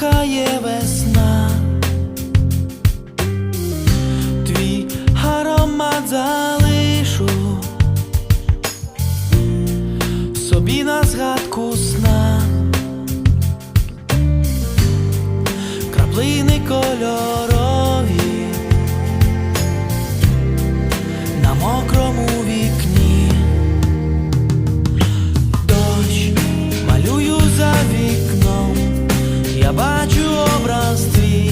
там весна, твій аромат залишу собі на згадку сна, краплини кольорові бачу образ твій,